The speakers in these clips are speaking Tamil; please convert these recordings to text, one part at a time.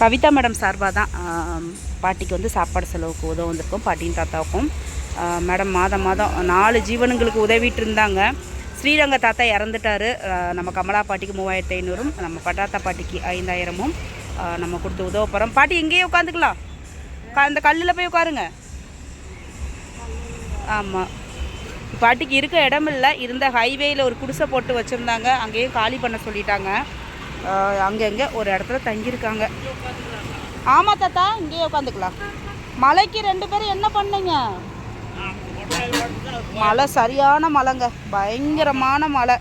கவிதா மேடம் சார்பாக தான் பாட்டிக்கு வந்து சாப்பாடு செலவுக்கு உதவ வந்திருக்கோம் பாட்டியும் தாத்தாவுக்கும். மேடம் மாதம் மாதம் நாலு ஜீவனுங்களுக்கு உதவிட்டு இருந்தாங்க. ஸ்ரீரங்க தாத்தா இறந்துட்டாரு. நம்ம கமலா பாட்டிக்கு மூவாயிரத்து ஐநூறும் நம்ம பட்டாத்தா பாட்டிக்கு ஐந்தாயிரமும் நம்ம கொடுத்து உதவ போகிறோம் பாட்டி எங்கேயே உட்காந்துக்கலாம். அந்த கல்லில் போய் உட்காருங்க. ஆமாம் பாட்டிக்கு இருக்க இடம் இல்லை இருந்த ஹைவேயில் ஒரு குடிசை போட்டு வச்சுருந்தாங்க. அங்கேயும் காலி பண்ண சொல்லிட்டாங்க. அங்கங்கே ஒரு இடத்துல தங்கியிருக்காங்க. ஆமாம் தாத்தா இங்கேயே உட்காந்துக்கலாம். மலைக்கு ரெண்டு பேரும் என்ன பண்ணீங்க? மழை சரியான மழைங்க பயங்கரமான மழை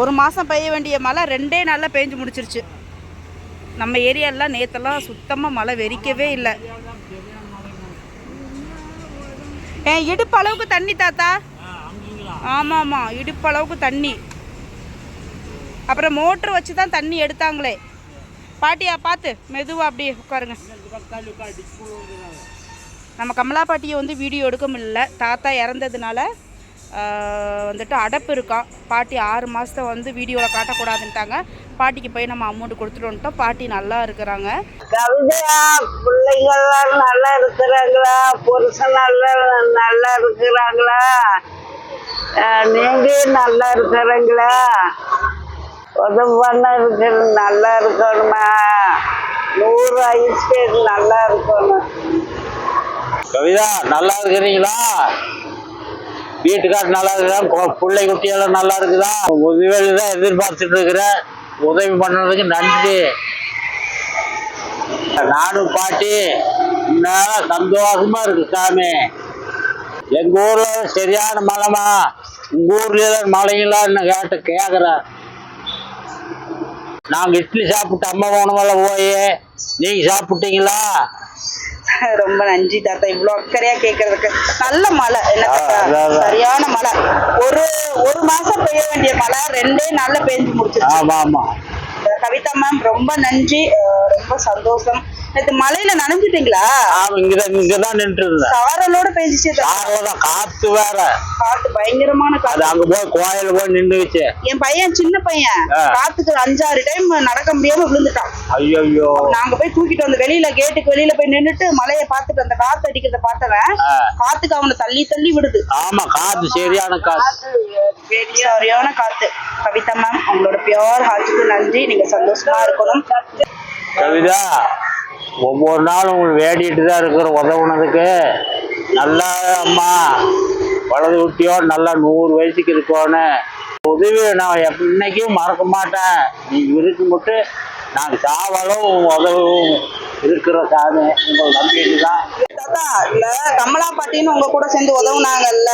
ஒரு மாதம் பெய்ய வேண்டிய மழை ரெண்டே நாளில் பெஞ்சு முடிச்சிருச்சு. நம்ம ஏரியாலாம் நேற்றெல்லாம் சுத்தமாக மழை வெறிக்கவே இல்லை. ஏன் இடுப்பு அளவுக்கு தண்ணி தாத்தா. ஆமாம் ஆமாம் இடுப்பு அளவுக்கு தண்ணி. அப்புறம் மோட்ரு வச்சு தான் தண்ணி எடுத்தாங்களே. பாட்டியா பார்த்து மெதுவாக அப்படியே உட்காருங்க. நம்ம கமலா பாட்டியை வந்து வீடியோ எடுக்க முடியல. தாத்தா இறந்ததுனால வந்துட்டு அடப்பு இருக்கான் பாட்டி ஆறு மாதத்தை வந்து வீடியோவில் காட்டக்கூடாதுன்ட்டாங்க. பாட்டிக்கு போய் நம்ம அமௌண்ட் கொடுத்துட்டு வந்துட்டோம் பாட்டி நல்லா இருக்கிறாங்க. கவிதையா பிள்ளைங்கள்லாம் நல்லா இருக்கிறாங்களா? புருஷன் நல்லா நல்லா இருக்கிறாங்களா நீங்க நல்லா இருக்கிறாங்களா? உதவி பண்ண இருக்கிற நல்லா இருக்கணுமா? நூறு ஐஸ்கேட் நல்லா இருக்கணும். கவிதா நல்லா இருக்கிறீங்களா? வீட்டுக்கார் நல்லா இருக்குதா பிள்ளை குட்டியெல்லாம் நல்லா இருக்குதா? உதவி தான் எதிர்பார்த்துட்டு இருக்கிறேன். உதவி பண்ணதுக்கு நன்றி. நானும் பாட்டி இன்னும் சந்தோஷமா இருக்கு சாமி. எங்க ஊர்ல சரியான மழைமா உங்க ஊர்ல மலைங்களான்னு கேட்டு கேக்குறேன் நாங்க இட்லி சாப்பிட்டு அம்மா உணவெல்லாம் போய். நீங்க சாப்பிட்டீங்களா? ரொம்ப நன்றி தாத்தா. இவ்வளோ அக்கறையாக கேட்கறதுக்கு நல்ல மழை. என்ன. சரியான மழை. ஒரு ஒரு மாசம் பெய்ய வேண்டிய மழை ரெண்டே நாள்ல பெஞ்சு முடிச்சிருச்சு. ஆமா ஆமா. கவிதா மேம் ரொம்ப நன்றி. ரொம்ப சந்தோஷம். நேற்று மழையில நனைஞ்சிட்டீங்களா? ஆமா இங்கதான் இங்கதான் நின்று இருந்தேன் சாரலோட பெஞ்சிச்சு. காரோதான் காத்து வேற. காத்து பயங்கரமான காத்து. அங்க போய் கோயில போய் நின்றுச்சு என் பையன் சின்ன பையன். காத்துக்கு அஞ்சாறு டைம் நடக்க முடியாம விழுந்துட்டான். ஐயோ ஐயோ நாங்க போய் தூக்கிட்டு வந்து வெளியில கேட்டுக்கு வெளியில போய் நின்னுட்டு மழையை பார்த்துட்டு அந்த காத்து அடிக்கிறத பார்த்தவன். காத்துக்கு அவனை தள்ளி தள்ளி விடுது. ஆமா காத்து சரியான காத்து. சரியான காத்து. கவிதா மேம் உங்களோட பியோர் ஹார்ட்டுக்கு நன்றி. நீங்க சந்தோஷமா இருக்கணும். கவிதா. ஒவ்வொரு நாளும் உங்களுக்கு வேடிட்டு தான் இருக்கிற உதவுனதுக்கு. நல்லா அம்மா வலது குட்டியோட நல்லா நூறு வயசுக்கு இருக்கோன்னு. உதவி நான் இன்னைக்கும் மறக்க மாட்டேன். நீ இருக்கும் மட்டும் நான் சாவலும் உதவும் இருக்கிற சாமி உங்களை நம்பிட்டு தான். தாத்தா இந்த கமலா பாட்டின்னு உங்க கூட சேர்ந்து உதவுனாங்கல்ல.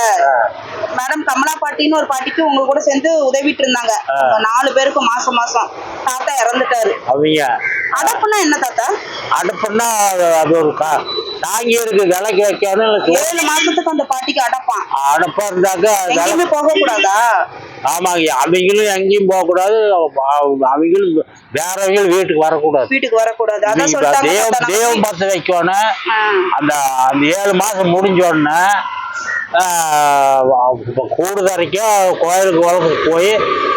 மேடம் கமலா பாட்டின்னு ஒரு பாட்டிக்கு உங்க கூட சேர்ந்து உதவிட்டு இருந்தாங்க. நாலு பேருக்கும் மாசம் மாசம். தாத்தா இறந்துட்டாரு. அவங்க அடப்புனா என்ன தாத்தா? அடுப்புன்னா அது- ஒரு கா தாங்கி இருக்கு விலைக்கு வைக்கணும் ஏழு மாசத்துக்கு அந்த பாட்டிக்கு அடப்பான். அடுப்பா இருந்தாக்க எங்கேயுமே போக கூடாதா ஆமாங்க அவங்களும் எங்கேயும் போகக்கூடாது அவ- அவங்களும் வேறவங்களும் வீட்டுக்கு வரக்கூடாது. வீட்டுக்கு வரக்கூடாது. தேவம் நம்ம பார்த்து வைக்கணும். அந்த அந்த ஏழு மாசம் முடிஞ்ச உடனே கூடு வரைக்கும் கோயிலுக்கு வளர்க்கு போய்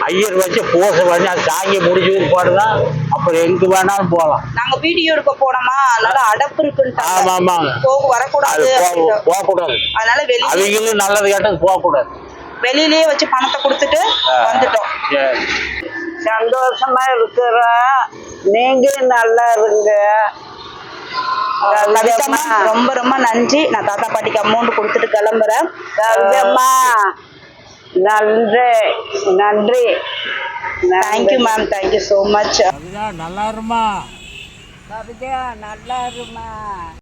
ஐயர் வச்சு பூசை பண்ணி அது தாங்கி முடிஞ்ச பிற்பாடு தான் அப்புறம் எங்க வேணாலும் போகலாம். நாங்க வீடியோ எடுக்க போனோமா? அதனால அடப்பு ஆமா இருக்குன்ட்டாங்க. ஆமாங்க போக வரக்கூடாது. போகக்கூடாது. அதனால வெளியே அவங்களும் நல்லது கெட்டது போகக்கூடாது. வெளியிலேயே வச்சு பணத்தை கொடுத்துட்டு வந்துட்டோம். சந்தோஷமா இருக்கிறோம் நீங்க நல்லா இருங்க. ரொம்ப ரொம்ப நன்றி. நான் தாத்தா பாட்டிக்கு அமௌண்ட் கொடுத்துட்டு கிளம்புறேன். கவிதம்மா நன்றி. நன்றி. Thank you ma'am thank you so much நல்லா இருமா நல்லா இருமா